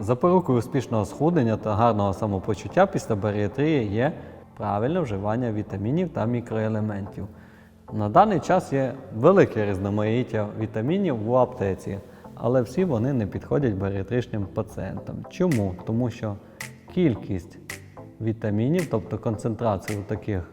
Запорукою успішного схуднення та гарного самопочуття після баріатрії є правильне вживання вітамінів та мікроелементів. На даний час є велике різноманіття вітамінів в аптеці, але всі вони не підходять баріатричним пацієнтам. Чому? Тому що кількість вітамінів, тобто концентрація у таких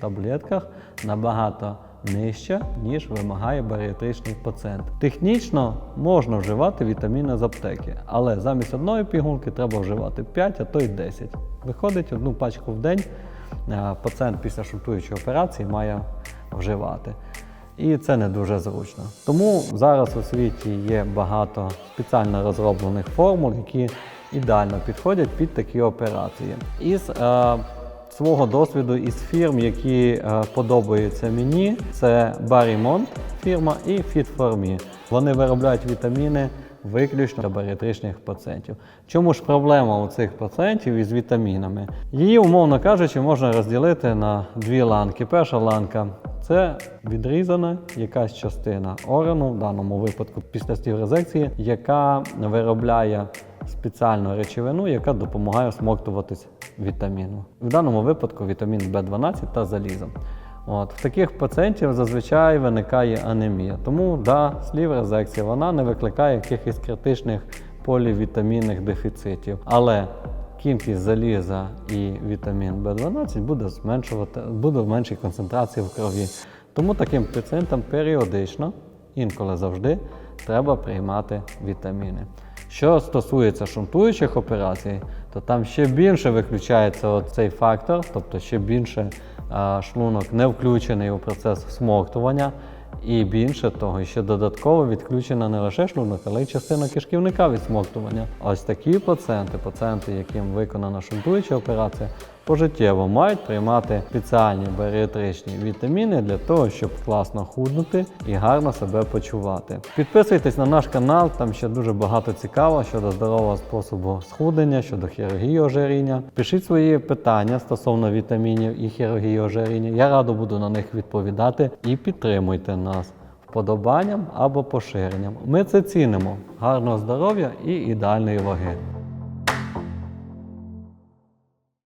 таблетках, набагато нижча, ніж вимагає баріатричний пацієнт. Технічно можна вживати вітаміни з аптеки, але замість одної пігулки треба вживати 5, а то й 10. Виходить, одну пачку в день е, пацієнт після шунтуючої операції має вживати. І це не дуже зручно. Тому зараз у світі є багато спеціально розроблених формул, які ідеально підходять під такі операції. Із е, свого досвіду із фірм, які е, подобаються мені, це Barrymont фірма і Fit4Me. Вони виробляють вітаміни виключно для баріатричних пацієнтів. Чому ж проблема у цих пацієнтів із вітамінами? Її, умовно кажучи, можна розділити на дві ланки. Перша ланка це відрізана якась частина органу, в даному випадку після стіврезекції, яка виробляє спеціальну речовину, яка допомагає всмоктуватись вітаміну. В даному випадку вітамін В12 та залізо. От, в таких пацієнтів зазвичай виникає анемія. Тому да, слів-резекція вона не викликає якихось критичних полівітамінних дефіцитів. Але кількість заліза і вітамін В12 буде зменшувати, буде в меншій концентрації в крові. Тому таким пацієнтам періодично, інколи завжди, треба приймати вітаміни. Що стосується шунтуючих операцій, то там ще більше виключається цей фактор, тобто ще більше шлунок не включений у процес всмоктування, і більше того, ще додатково відключена не лише шлунок, але й частина кишківника від смоктування. Ось такі пацієнти, пацієнти, яким виконана шунтуюча операція, пожиттєво мають приймати спеціальні баріатричні вітаміни для того, щоб класно худнути і гарно себе почувати. Підписуйтесь на наш канал, там ще дуже багато цікавого щодо здорового способу схудення, щодо хірургії ожиріння. Пишіть свої питання стосовно вітамінів і хірургії ожиріння. Я радо буду на них відповідати і підтримуйте нас вподобанням або поширенням. Ми це цінимо. Гарного здоров'я і ідеальної ваги.